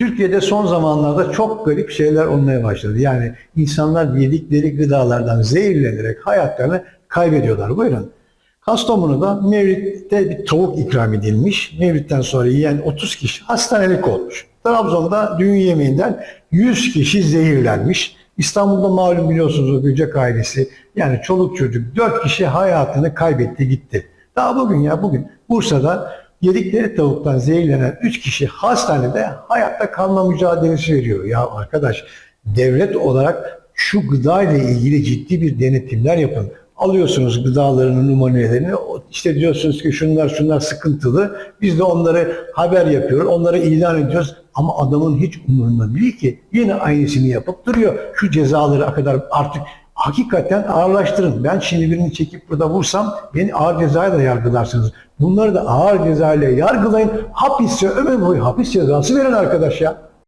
Türkiye'de son zamanlarda çok garip şeyler olmaya başladı. Yani insanlar yedikleri gıdalardan zehirlenerek hayatlarını kaybediyorlar. Buyurun. Kastamonu'da Mevlid'de bir tavuk ikram edilmiş. Mevlid'den sonra yiyen 30 kişi hastanelik olmuş. Trabzon'da düğün yemeğinden 100 kişi zehirlenmiş. İstanbul'da malum biliyorsunuz o Gülcek ailesi yani çoluk çocuk 4 kişi hayatını kaybetti gitti. Daha bugün ya bugün Bursa'da yedikleri tavuktan zehirlenen 3 kişi hastanede hayatta kalma mücadelesi veriyor. Ya arkadaş devlet olarak şu gıda ile ilgili ciddi bir denetimler yapın. Alıyorsunuz gıdalarının numunelerini, işte diyorsunuz ki şunlar şunlar sıkıntılı. Biz de onları haber yapıyoruz, onları ilan ediyoruz. Ama adamın hiç umurunda değil ki. Yine aynısını yapıp duruyor. Şu cezaları kadar artık hakikaten ağırlaştırın. Ben şimdi birini çekip burada vursam beni ağır cezayla da yargılarsınız. Bunları da ağır cezayla yargılayın. Hapis, ömür boyu hapis cezası verin arkadaş ya.